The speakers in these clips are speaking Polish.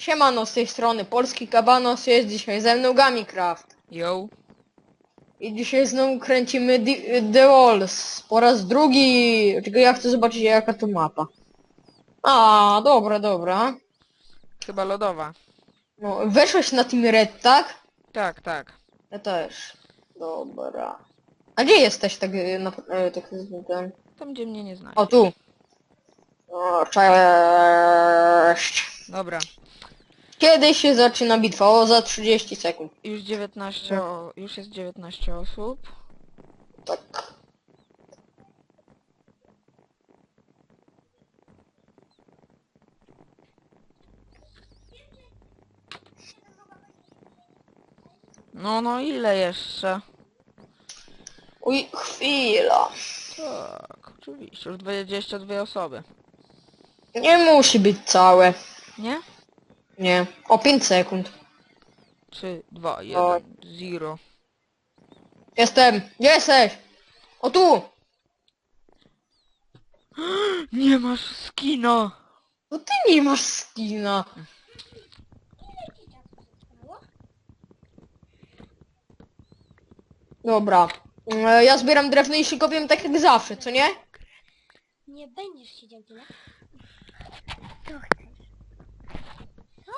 Siemano, z tej strony Polski Kabanos, jest dzisiaj ze mną Gamicraft. Yo. I dzisiaj znowu kręcimy The, The Walls po raz drugi. Tylko ja chcę zobaczyć jaka to mapa. A, dobra, dobra. Chyba lodowa. No, weszłeś na Team Red, tak? Tak, tak. Ja też. Dobra. A gdzie jesteś tak e, na... e, Tak, ten... Tam gdzie mnie nie znasz. O, tu. O, cześć. Dobra. Kiedy się zaczyna bitwa? O, za 30 sekund. Już 19, o, już jest 19 osób. Tak. No, no ile jeszcze? Uj, chwila. Tak, oczywiście. Już 22 osoby. Nie musi być całe. Nie? Nie. O 5 sekund. 3, 2, O. 1, 0. Jestem. Jesteś? O tu. Nie masz skina! No ty nie masz skina. Dobra. E, Ja zbieram drewno i kopię tak jak zawsze, co nie? Nie będziesz siedział tyle. Co chcesz? Co?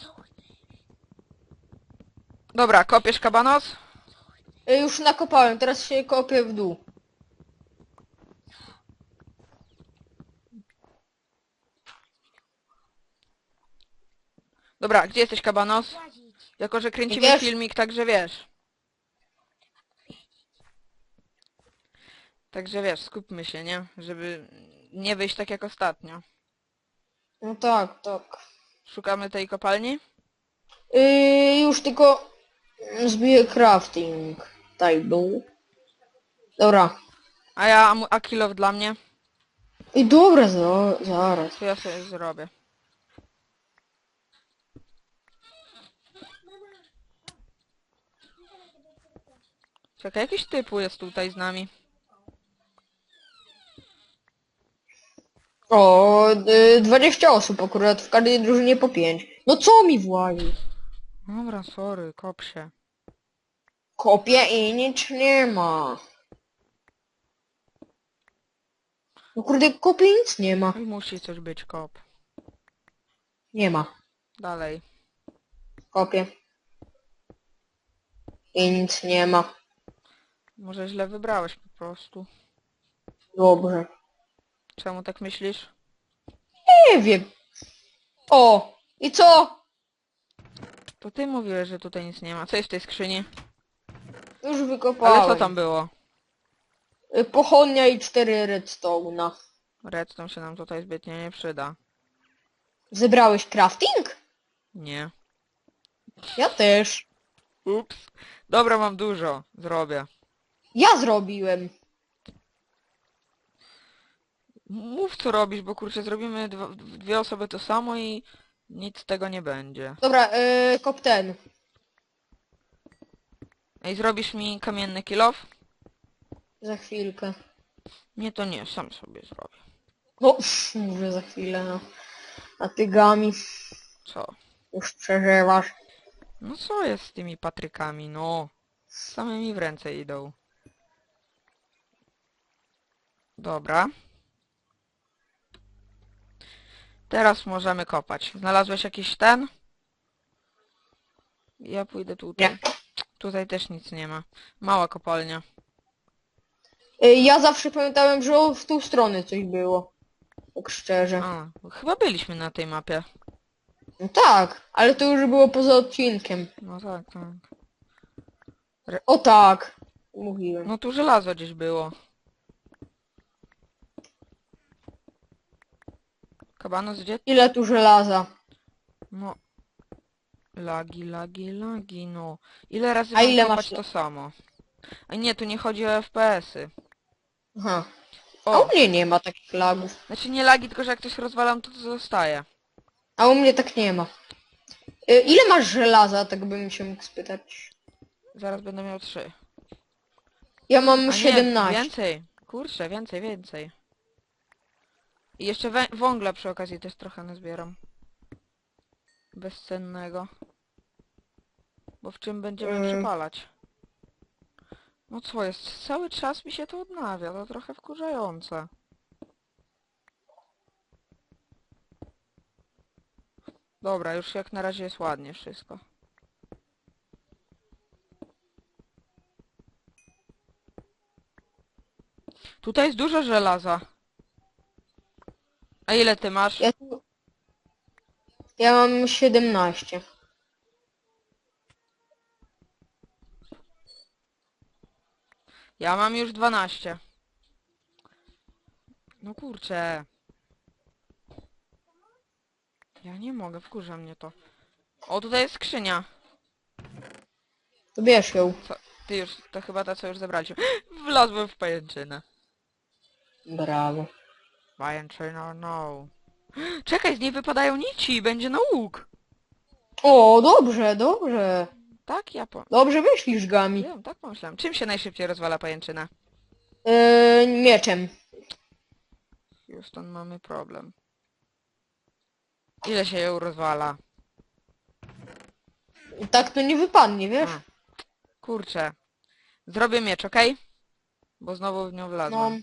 Co chcesz? Dobra, kopiesz kabanos? Już nakopałem, teraz się kopię w dół. Dobra, gdzie jesteś kabanos? Łazić. Jako, że kręcimy Wiesz- filmik, także wiesz. Także wiesz, skupmy się, nie? Żeby nie wyjść tak jak ostatnio. No tak, tak. Szukamy tej kopalni? Yy, już tylko zbiję crafting table. Dobra. A ja, a kilof dla mnie? I dobra, za, zaraz. To ja sobie zrobię. Czekaj, jakiś typu jest tutaj z nami. O, y, 20 osób akurat, w każdej drużynie po 5. No co mi włazi? Dobra, sorry, kop się. Kopię i nic nie ma. No kurde, kopię i nic nie ma. I musi coś być, kop. Nie ma. Dalej. Kopię. I nic nie ma. Może źle wybrałeś po prostu. Dobrze. Czemu tak myślisz? Nie wiem. O! I co? To ty mówiłeś, że tutaj nic nie ma. Co jest w tej skrzyni? Już wykopałem. Ale co tam było? Y, Pochodnia i 4 redstone'a. Redstone się nam tutaj zbytnio nie przyda. Zebrałeś crafting? Nie. Ja też. Ups. Dobra, mam dużo. Zrobię. Ja zrobiłem. Mów co robisz, bo kurczę, zrobimy dwa, dwie osoby to samo i nic z tego nie będzie. Dobra, yy, kop ten. Ej, zrobisz mi kamienny kilof? Za chwilkę. Nie, to nie, sam sobie zrobię. No, mówię za chwilę, no. A ty gami Co? już przeżywasz. No co jest z tymi patrykami, no? Same mi w ręce idą. Dobra. Teraz możemy kopać. Znalazłeś jakiś ten? Ja pójdę tutaj. Nie. Tutaj też nic nie ma. Mała kopalnia. Yy, ja zawsze pamiętałem, że w tą stronę coś było. Tak szczerze. A, chyba byliśmy na tej mapie. No tak, ale to już było poza odcinkiem. No tak, tak. O tak. Mówiłem. No tu żelazo gdzieś było. Kabanos gdzie? Ile tu żelaza? No. Lagi, lagi, lagi, no. Ile razy A mam ile kopać masz- to samo? A nie, tu nie chodzi o FPS-y. Aha. A O, u mnie nie ma takich lagów. znaczy nie lagi, tylko że jak coś rozwalam, to to zostaje. A u mnie tak nie ma. Yy, ile masz żelaza, tak bym się mógł spytać? Zaraz będę miał trzy. Ja mam A nie, 17. więcej. Kurczę, więcej, więcej. I jeszcze wę węgla przy okazji też trochę nazbieram. Bezcennego. Bo w czym będziemy Mm. przypalać? No co jest? Cały czas mi się to odnawia, to trochę wkurzające. Dobra, już jak na razie jest ładnie wszystko. Tutaj jest dużo żelaza. A ile ty masz? Ja, tu- ja mam 17. Ja mam już 12. No kurczę. Ja nie mogę, wkurza mnie to. O, tutaj jest skrzynia. To bierz ją. Ty już, to chyba ta, co już zebraliśmy. Wlazłem w pajęczynę. Brawo. Pajęczyna, no. Czekaj, z niej wypadają nici, będzie na łuk. O, dobrze, dobrze. Tak, ja po... Dobrze myślisz, Gami. Wiem, tak pomyślałem. Czym się najszybciej rozwala pajęczyna? Yy, mieczem. Houston, mamy problem. Ile się ją rozwala? Tak to nie wypadnie, wiesz? A. Kurczę. Zrobię miecz, okej? Bo znowu w nią No, wlazłem.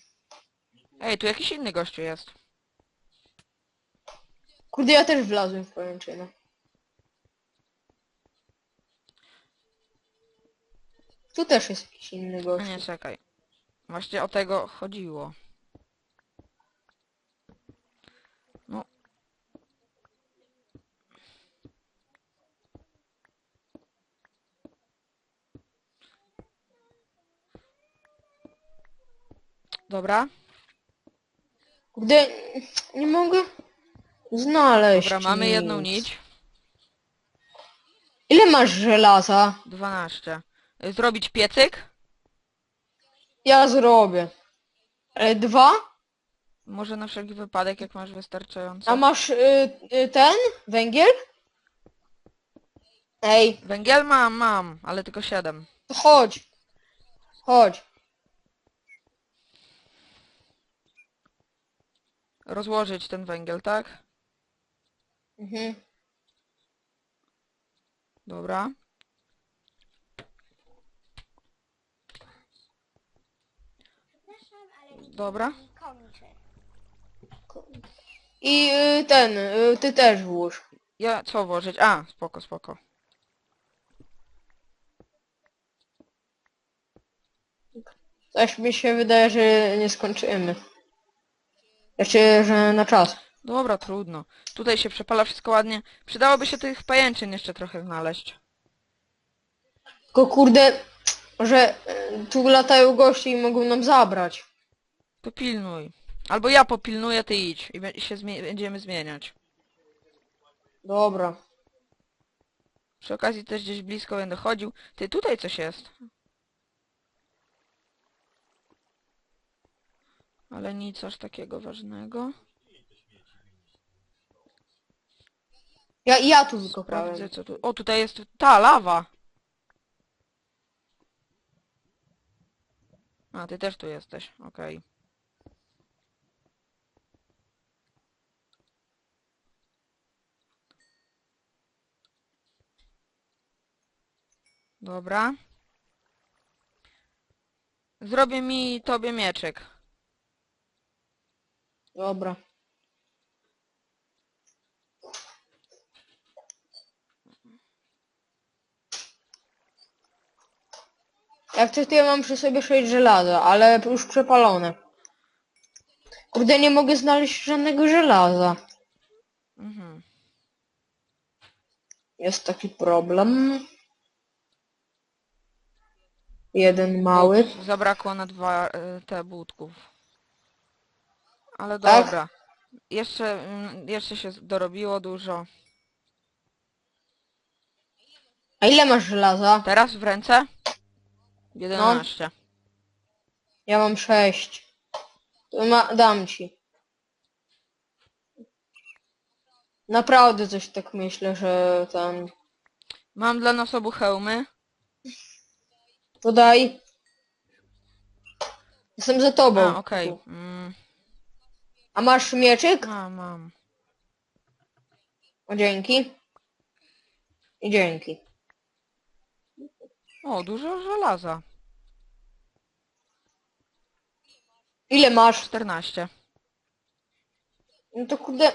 Ej, tu jakiś inny gościu jest. kurde, ja też wlazłem w pajęczynę. Tu też jest jakiś inny A gość. nie, czekaj. Właśnie o tego chodziło. No. Dobra, Kurde, nie mogę znaleźć dobra, mamy jedną nic. nić. Ile masz żelaza? 12. Y, Zrobić piecyk? Ja zrobię. Ale dwa? Może na wszelki wypadek, jak masz wystarczająco. A masz y, y, ten? Węgiel? Ej, Węgiel mam, mam, ale tylko 7. to chodź. Chodź. Rozłożyć ten węgiel, tak? Mhm. Dobra. Dobra. I y, ten, y, ty też włóż. Ja co włożyć? A, spoko, spoko. Coś mi się wydaje, że nie skończymy. Znaczy, że na czas. Dobra, trudno. Tutaj się przepala wszystko ładnie. Przydałoby się tych pajęczyn jeszcze trochę znaleźć. Tylko kurde, że y, tu latają goście i mogą nam zabrać. To pilnuj. Albo ja popilnuję, ty idź. I się zmie będziemy zmieniać. Dobra. Przy okazji też gdzieś blisko będę chodził. Ty, tutaj coś jest. Ale nic aż takiego ważnego. Ja, ja tu wykopałem. Sprawdzę co tu... O, tutaj jest ta lawa! A, ty też tu jesteś, okej. Dobra. Zrobię mi tobie mieczek. Dobra. Jak coś to ja mam przy sobie 6 żelaza, ale już przepalone. Kurde, nie mogę znaleźć żadnego żelaza. Mhm. Jest taki problem. Jeden mały. Zabrakło na dwa y, te budków. Ale Tak? dobra. Jeszcze, mm, jeszcze się dorobiło dużo. A ile masz żelaza? Teraz w ręce? 11. Ja mam 6. To ma, dam ci. Naprawdę coś tak myślę, że ten... Mam dla nas obu hełmy. To daj. Jestem za tobą. A, okej. Mm, A masz mieczyk? Mam, mam. O, dzięki. I dzięki. O, dużo żelaza. Ile masz? 14. No to kurde...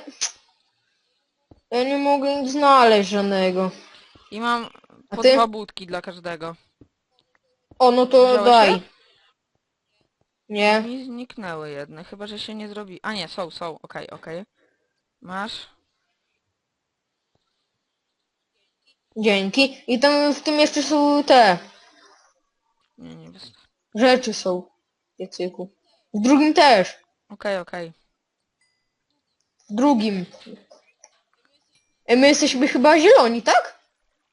Ja nie mogę nic znaleźć żadnego. I mam A po ty? dwa budki dla każdego. O, no to Wziąłeś daj. je? Nie? Mi zniknęły jedne, chyba że się nie zrobi. A nie, są, są, okej, okej. Masz? Dzięki. I tam w tym jeszcze są te Nie, nie wystarczy. rzeczy są piecyku. W drugim też. Okej, okej. W drugim. E, My jesteśmy chyba zieloni, tak?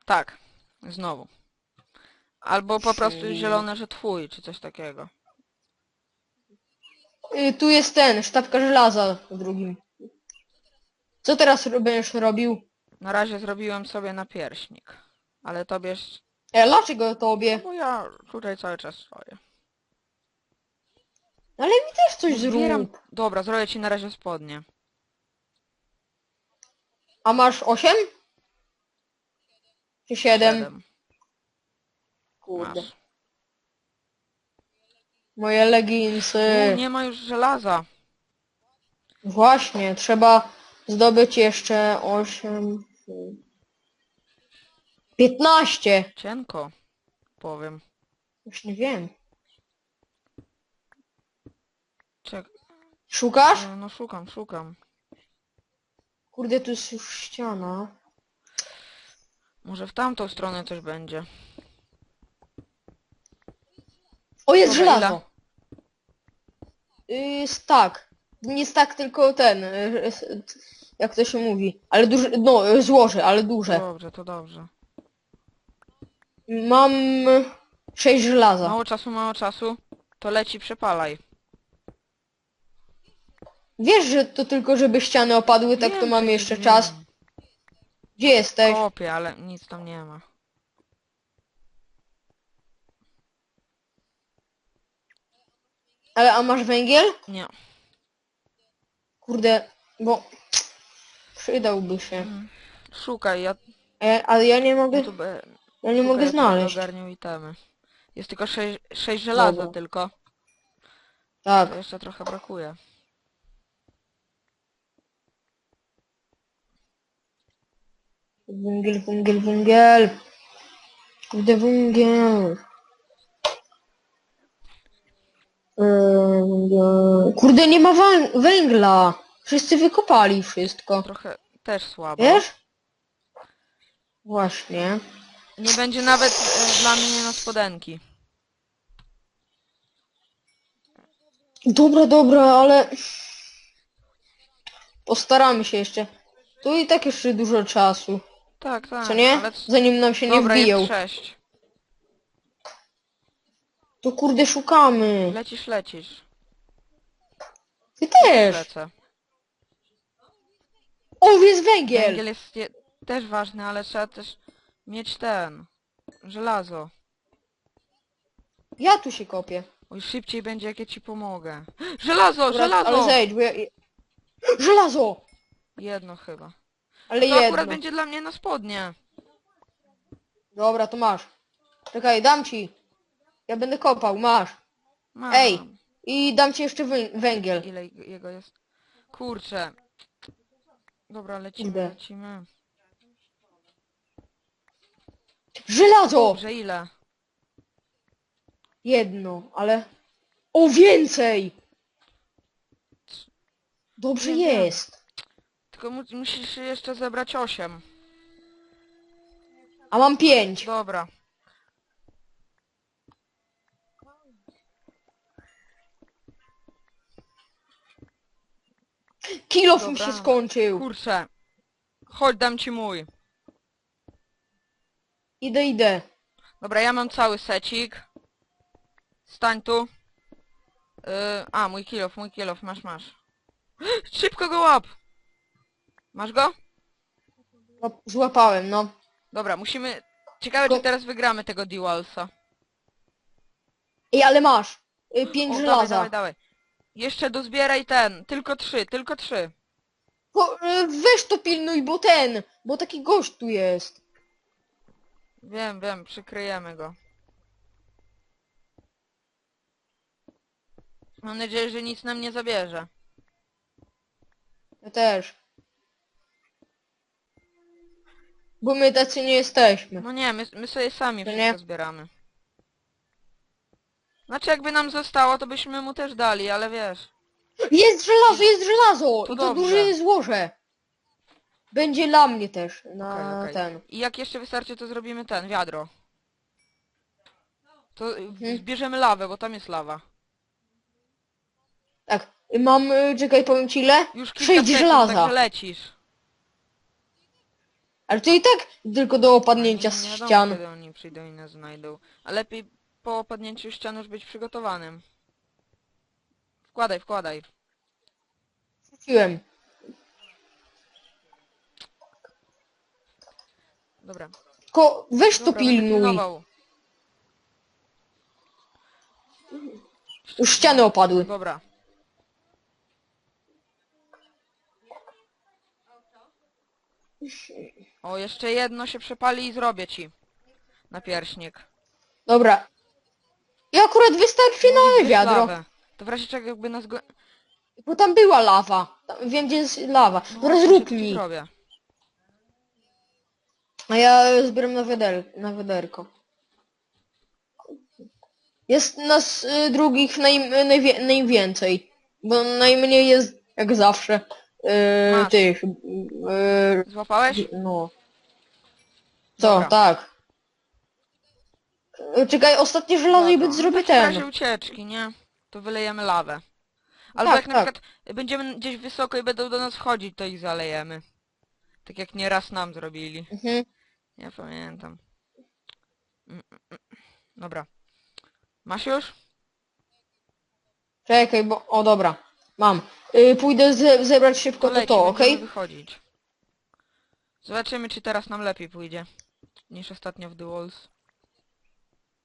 Tak, znowu. Albo po prostu zielone, że twój, czy coś takiego. Y, tu jest ten, sztabka żelaza w drugim. Co teraz ro- będziesz robił? Na razie zrobiłem sobie napierśnik. Ale tobie... s- E, dlaczego tobie? Bo ja tutaj cały czas stoję. Ale mi też coś Zbieram... zrób. Dobra, zrobię ci na razie spodnie. A masz 8? Czy 7? Siedem. Kurde. Masz. Moje leginsy. U, nie ma już żelaza. Właśnie, trzeba zdobyć jeszcze 8. 15! Cienko. Powiem. Już nie wiem. Czek... Szukasz? No, no szukam, szukam. Kurde, tu jest już ściana. Może w tamtą stronę coś będzie. O, jest Dobra, żelazo! Yy, tak. Nie tak, tylko ten. y, Jak to się mówi? Ale duże. No, złoże, ale duże. Dobrze, to dobrze. Mam 6 żelaza. Mało czasu, mało czasu. To leci, przepalaj. Wiesz, że to tylko żeby ściany opadły, tak Wiem, to mamy jeszcze wiem. czas. Gdzie jesteś? Kopię, ale nic tam nie ma. Ale a masz węgiel? Nie. Kurde, bo przydałby się. Mm. Szukaj, ja E, ale ja nie mogę, tu be... ja nie szukaj, mogę ja tu znaleźć. ogarniał itemy. Jest tylko 6, sześć żelaza Dobra. tylko. Tak. To jeszcze trochę brakuje. Węgiel, węgiel, węgiel. Kurde, węgiel. Węgiel. Kurde, nie ma wę- węgla. Wszyscy wykopali wszystko. Trochę też słabo. Wiesz? Właśnie. Nie będzie nawet e, dla mnie na spodenki. Dobra, dobra, ale... Postaramy się jeszcze. Tu i tak jeszcze dużo czasu. Tak, tak. Co nie? Ale... c- Zanim nam się nie Dobra, wbiją. jest sześć. To kurde szukamy. Lecisz, lecisz. Ty też. Lecę. O, jest węgiel. Węgiel jest je... też ważny, ale trzeba też mieć ten. Żelazo. Ja tu się kopię. Oj, szybciej będzie, jak ja ci pomogę. Żelazo, żelazo! Ale zejdź, bo ja... Żelazo! Jedno chyba. Ale To jedno. akurat będzie dla mnie na spodnie. Dobra, to masz. Czekaj, dam ci. Ja będę kopał, masz. Mam. Ej. I dam ci jeszcze wę- węgiel. Ile jego jest? Kurczę. Dobra, lecimy, Kurde. lecimy. Żelazo! Dobrze, ile? Jedno, ale... O, więcej! Dobrze Nie jest. Tylko mu musisz jeszcze zebrać 8. A mam pięć. Dobra. Kilof mi Dobra. się skończył. Kurczę. Chodź, dam ci mój. Idę, idę. Dobra, ja mam cały secik. Stań tu. Yy, a, mój kilof, mój kilof, masz, masz. Szybko go łap! Masz go? Złap- Złapałem, no. Dobra, musimy... Ciekawe, Go- czy teraz wygramy tego Dualsa. Ej, ale masz. Y, Pięć O, dawaj, żelaza. dawaj, dawaj. Jeszcze dozbieraj ten. Tylko trzy, tylko trzy. Po, e, weź to pilnuj, bo ten, bo taki gość tu jest. Wiem, wiem, przykryjemy go. Mam nadzieję, że nic nam nie zabierze. Ja też. Bo my tacy nie jesteśmy. No nie, my, my sobie sami wszystko nie? zbieramy. Znaczy jakby nam zostało, to byśmy mu też dali, ale wiesz. Jest żelazo, jest żelazo! To I to dobrze. duże złoże. Będzie dla mnie też, na Okej, okej. ten. I jak jeszcze wystarczy, to zrobimy ten, wiadro. To y, Mhm. zbierzemy lawę, bo tam jest lawa. Tak, mam, y, czekaj, powiem ci ile? Już kilka Sześć sekund, żelaza. także lecisz. Ale to i tak tylko do opadnięcia Nie z wiadomo, ścian. kiedy oni przyjdą i nas znajdą. A lepiej po opadnięciu ścian już być przygotowanym. Wkładaj, wkładaj. Wróciłem. Dobra. Tylko weź to Dobra, pilnuj. pilnował. Już ściany opadły. Dobra. O, jeszcze jedno się przepali i zrobię ci. Na pierśnik. Dobra. I akurat wystarczy No na wiadro. lawę. To w razie czego jakby nas go... Bo tam była lawa. Tam, wiem gdzie jest lawa. No, zrób ci mi. A ja zbieram na, wiader na wiaderko. Jest nas y, drugich naj najwie najwięcej. Bo najmniej jest, jak zawsze, y, Masz. tych. Y, Złapałeś? no. Co, Dobra. tak. Czekaj, ostatnie żelazo i Dobra. będę zrobię W razie ten. ucieczki, nie? To wylejemy lawę. Albo Tak, jak na tak. przykład będziemy gdzieś wysoko i będą do nas wchodzić, to ich zalejemy. Tak jak nieraz nam zrobili. Mhm. Ja pamiętam. Mm, mm, mm. Dobra. Masz już? Czekaj, bo... O, dobra. Mam. Y, pójdę ze zebrać szybko to, leci, to będziemy okej? wychodzić. Zobaczymy, czy teraz nam lepiej pójdzie. Niż ostatnio w The Walls.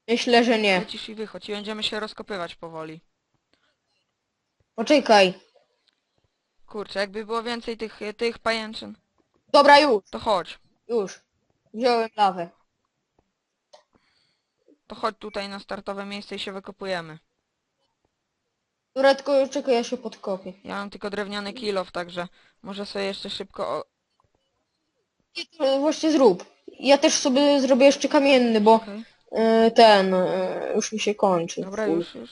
Myślę, że nie. Lecisz i wychodź i będziemy się rozkopywać powoli. Poczekaj. Kurczę, jakby było więcej tych, tych pajęczyn, Dobra, już. to chodź. Już. Wziąłem lawę. To chodź tutaj na startowe miejsce i się wykopujemy. Dobra, tylko czekaj, ja się podkopię. Ja mam tylko drewniany kilof, także może sobie jeszcze szybko... O... I to właśnie zrób. Ja też sobie zrobię jeszcze kamienny, bo okej. Y, ten y, już mi się kończy. Dobra, już, już.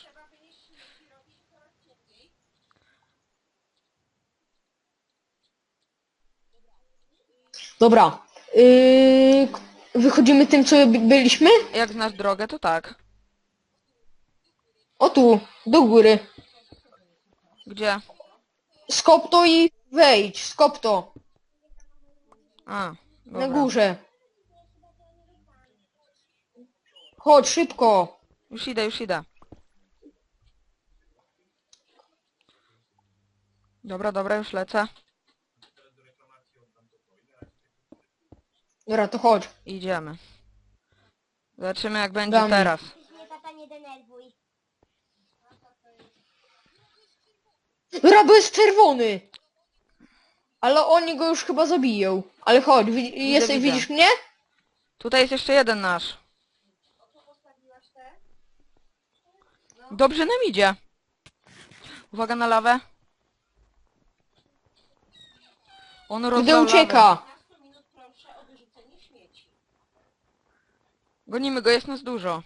Dobra. Y, k- wychodzimy tym, co by- byliśmy? Jak znasz drogę, to tak. O tu, do góry. Gdzie? Skop to i wejdź. Skop to. A, Na dobra. górze. Chodź, szybko. Już idę, już idę. Dobra, dobra, już lecę. Dobra, to chodź. Idziemy. Zobaczymy jak będzie Damy. teraz. Nie, tata, nie denerwuj. Dobra, bo jest czerwony. Ale oni go już chyba zabiją. Ale chodź, jesteś, widzę. widzisz mnie? Tutaj jest jeszcze jeden nasz. Dobrze nam idzie. Uwaga na lawę. On Gdy rozlał lawę. ucieka. Gonimy go, jest nas dużo.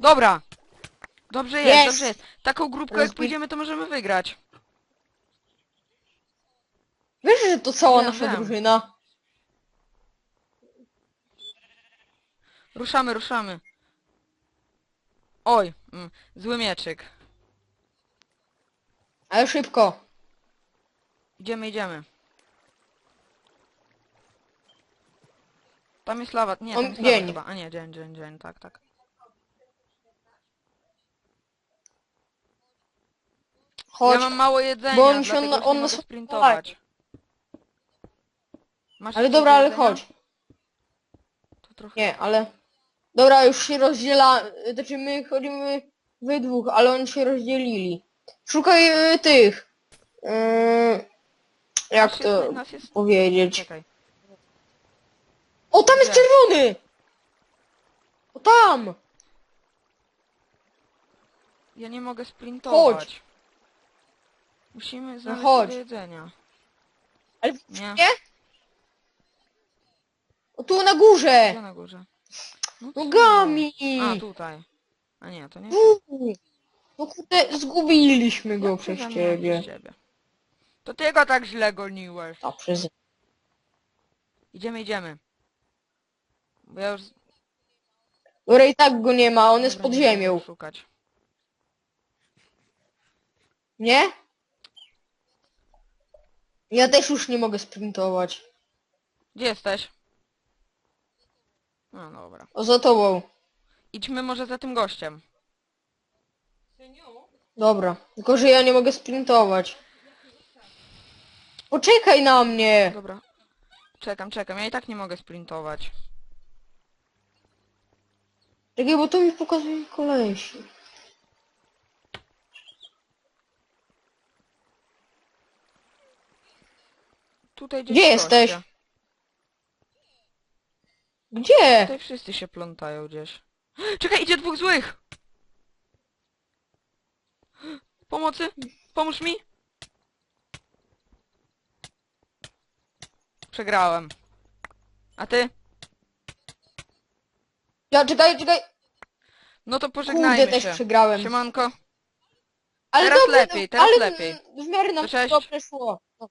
Dobra. Dobrze jest, Jest. dobrze jest. Taką grupką jak Rozbi- pójdziemy, to możemy wygrać. Wiesz, że to cała Wiem, nasza wiem. drużyna. Ruszamy, ruszamy. Oj, mm, zły mieczyk. Ale szybko. Idziemy, idziemy. Tam jest lawa, nie, On- tam jest lawa dzień. chyba. A nie, dzień, dzień, dzień, tak, tak. Chodź. Ja mam mało jedzenia, bo on się dlatego na- już on nie mogę sprintować. Masz Ale coś dobra, do ale jedzenia? chodź. To trochę... Nie, ale... Dobra, już się rozdziela... Znaczy my chodzimy we dwóch, ale oni się rozdzielili. Szukaj y, tych... Y, jak Nas to jest, nas jest... powiedzieć? Czekaj. O, tam jest Gdzie? czerwony! O, tam! Ja nie mogę sprintować. Musimy znaleźć chodź. do jedzenia. Ale Nie, nie? O, tu na górze! gdzie na górze? No co? Nogami! A, tutaj. A nie, to nie. Tu. No kurde, zgubiliśmy go przez za ciebie. Przez ciebie. To ty go tak źle goniłeś. A, przez... Idziemy, idziemy. Bo ja już... Dobra, i tak go nie ma, on jest pod ziemią. Szukać. Nie? Ja też już nie mogę sprintować. Gdzie jesteś? No dobra. O, za tobą. Idźmy może za tym gościem. Dobra, tylko że ja nie mogę sprintować. Poczekaj na mnie! Dobra. Czekam, czekam. Ja i tak nie mogę sprintować. Czekaj, bo to mi pokazuje kolesi. Tutaj gdzieś Gdzie goście. jesteś? Gdzie? Tutaj wszyscy się plątają gdzieś. Czekaj, idzie dwóch złych! Pomocy! Pomóż mi! Przegrałem. A ty? Ja, czekaj, czekaj. No to Kurde, pożegnajmy też się. przegrałem. Siemanko. Ale Teraz dobrze, lepiej, teraz ale lepiej. w miarę nam To cześć. to przeszło. No,